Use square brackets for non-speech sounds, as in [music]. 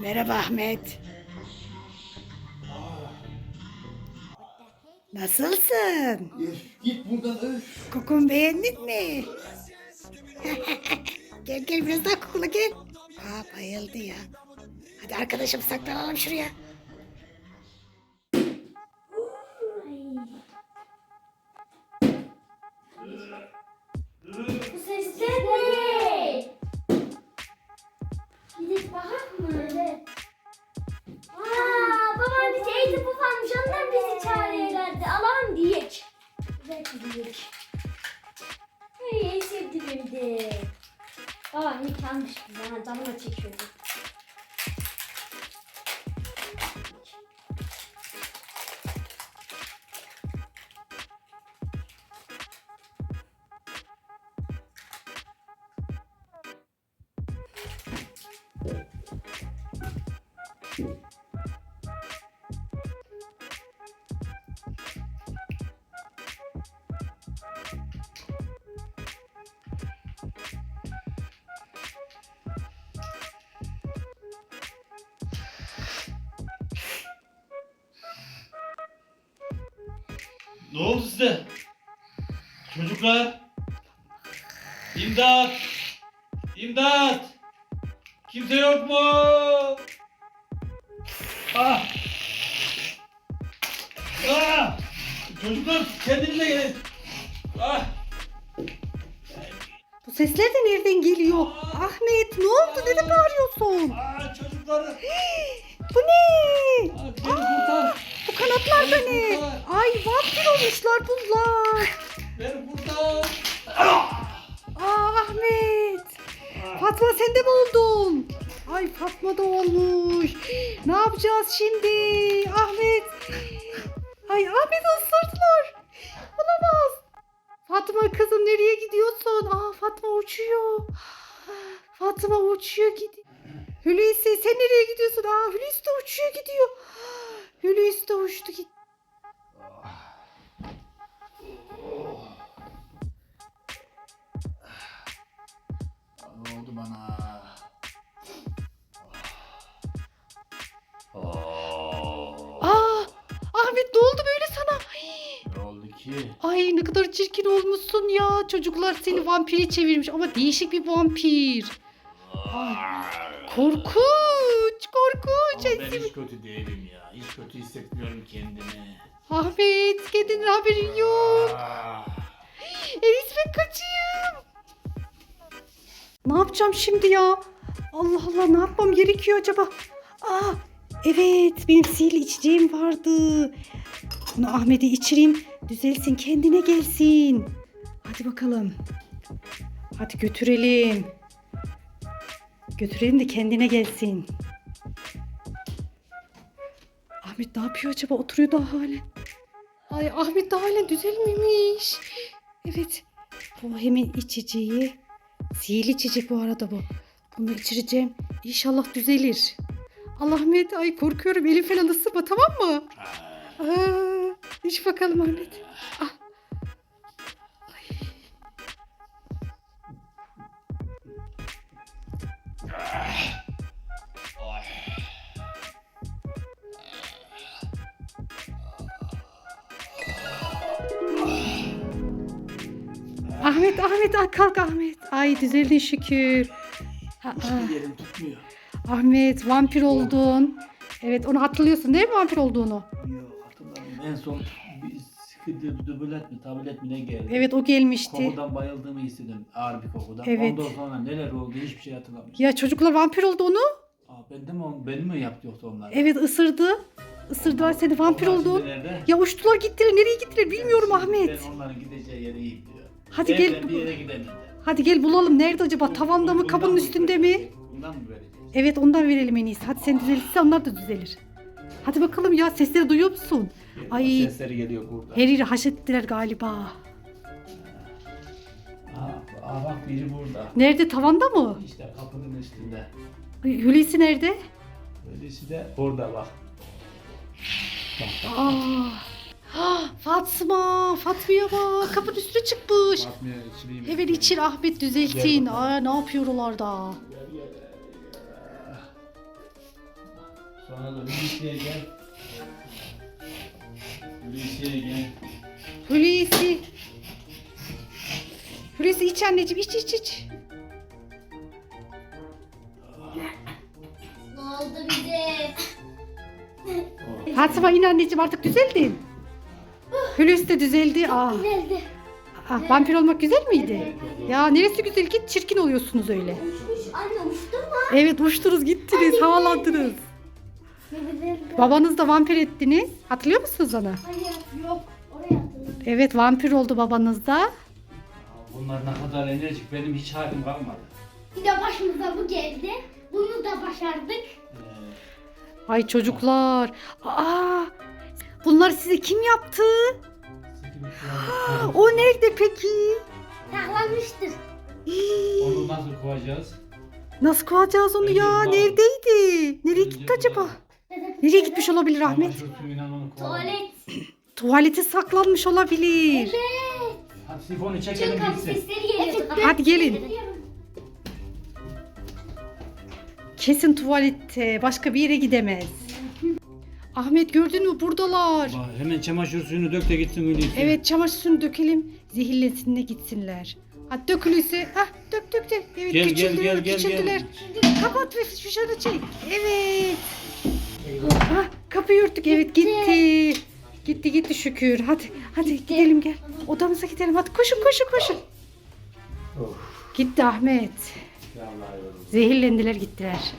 Merhaba Ahmet. Nasılsın? Öf, git buradan öf. Kokunu beğendin mi? [laughs] gel gel biraz daha kokula gel. Aa bayıldı ya. Hadi arkadaşım saklanalım şuraya. Bu ne? Gidip bakak mı? Evet. Aa, babam bize eğitim ufanmış. Ondan bizi çağırıyorlardı. Alalım diyek. Evet diyek. Ay, en sevdiğim de. Baba hiç almış bize. Damla çekiyordu. Ne oldu size? Çocuklar. İmdat. İmdat. Kimse yok mu? Ah. Ah. Çocuklar kendinize gelin. Ah. Bu sesler de nereden geliyor? Ahmet ne oldu? Neden bağırıyorsun? Ah çocuklar. Bu ne? Ah, beni kurtar. Bu kanatlar da ne? Ay vampir olmuşlar bunlar. Beni kurtar. Aa Ahmet. Fatma sen de mi oldun? Ay Fatma da olmuş. Ne yapacağız şimdi? Ahmet. Ay Ahmet ısırdılar. Olamaz. Fatma kızım nereye gidiyorsun? Aa Fatma uçuyor. Fatma uçuyor gidiyor. Hulusi sen nereye gidiyorsun? Aa Hulusi de uçuyor gidiyor. Hulusi de uçtu gitti. Ne oldu bana? Ne oldu böyle sana? Ay. Ne oldu ki? Ay ne kadar çirkin olmuşsun ya. Çocuklar seni vampire çevirmiş ama değişik bir vampir. Korkunç, korkunç. Ama ben hiç kötü değilim ya. Hiç kötü hissetmiyorum kendimi. Ahmet kendinin haberin yok. Ah. Elis ben kaçayım. Ne yapacağım şimdi ya? Allah Allah ne yapmam gerekiyor acaba? Aa evet benim sihirli içeceğim vardı. Bunu Ahmet'e içireyim. Düzelsin kendine gelsin. Hadi bakalım. Hadi götürelim. Götürelim de kendine gelsin. Ahmet ne yapıyor acaba? Oturuyor daha halen. Ay Ahmet daha halen düzelmemiş. Evet. Bu hemen içeceği. Sihirli içecek bu arada bu. Bunu içireceğim. İnşallah düzelir. Allah Ahmet ay korkuyorum. Elim falan ısırma tamam mı? İç bakalım Ahmet. Ah. Ahmet Ahmet ay kalk Ahmet. Ay düzeldin şükür. Aa, Hiçbir yerim tutmuyor. Ahmet vampir oldun. Evet onu hatırlıyorsun değil mi vampir olduğunu? Yok hatırlamıyorum. En son bir sıkıntı dübület mi tablet mi ne geldi? Evet o gelmişti. Kokudan bayıldığımı hissediyorum. Ağır bir kokudan. Evet. Ondan sonra neler oldu hiçbir şey hatırlamıyorum. Ya çocuklar vampir oldu onu. Aa, ben de mi, benim mi yaptı yoksa onlar? Evet ısırdı. Isırdılar seni vampir Onlar oldun. Ya uçtular gittiler. Nereye gittiler bilmiyorum Ahmet. Ben onların gideceği yere iyi diyor. Hadi Ben- gel. ben bir yere gidemem. Hadi gel bulalım. Nerede acaba? Tavanda mı? Mı üstünde mi? Bundan mı vereceğiz? Evet ondan verelim en iyisi. Hadi sen düzelirse onlar da düzelir. Hadi bakalım ya sesleri duyuyor musun? Ay. Sesleri geliyor burada. Her yeri haşettiler galiba. Aa, aa bak biri burada. Nerede? Tavanda mı? İşte kapının üstünde. Ay, Hulusi nerede? Öylesi de orada bak. Bak bak. Aa. Ah, Fatma, Fatma'ya bak. Kapının üstüne çıkmış. Bakmaya içliyim. Hemen içir Ahmet düzeltin. Aa, ne yapıyor oralarda? Sonra da Hulusi'ye gel. Hulusi'ye gel. Hulusi. Hulusi iç anneciğim iç iç iç. Ne oldu bize? Fatma in anneciğim artık düzeldin. Hulusi de düzeldi. Aa, Geldi. aa, vampir olmak güzel miydi? Ya neresi güzel git çirkin oluyorsunuz öyle. Uçmuş anne uçtu mu? Evet uçtunuz gittiniz havalandınız. Babanız da vampir ettiniz. Hatırlıyor musunuz onu? Hayır yok. Oraya. Evet vampir oldu babanız da. Bunlar ne kadar enerjik benim hiç halim kalmadı. Bir de başımıza bu geldi. Bunu da başardık. Ee, Ay çocuklar. Aa, bunlar size kim yaptı? [gasps] O nerede peki? Saklanmıştır. Hii, Onu nasıl kovacağız? Nasıl kovacağız onu Önce ya? bulalım. Neredeydi? Nereye Önce gitti acaba? Nereye gitmiş olabilir Ahmet? Tuvalet. Tuvalete saklanmış olabilir. Evet. Hadi sifonu çekelim kapı gitsin. sesleri geliyor. Hadi gelin. Kesin tuvalette. Başka bir yere gidemez. Ahmet gördün mü buradalar. Bak, hemen çamaşır suyunu dök de gitsin Hulusi. Evet çamaşır suyunu dökelim. Zehirlensin de gitsinler. Hadi dökülüyse. Hah dök dök dök. Evet Gel, gel, küçüldüler gel, gel, küçüldüler. gel. Kapat ve şuşanı çek. Evet. Hah kapıyı örttük. Evet gitti. Gitti gitti şükür. Hadi hadi gidelim gel. Odamıza gidelim. Hadi koşun koşun koşun. Of. Gitti Ahmet. Zehirlendiler gittiler.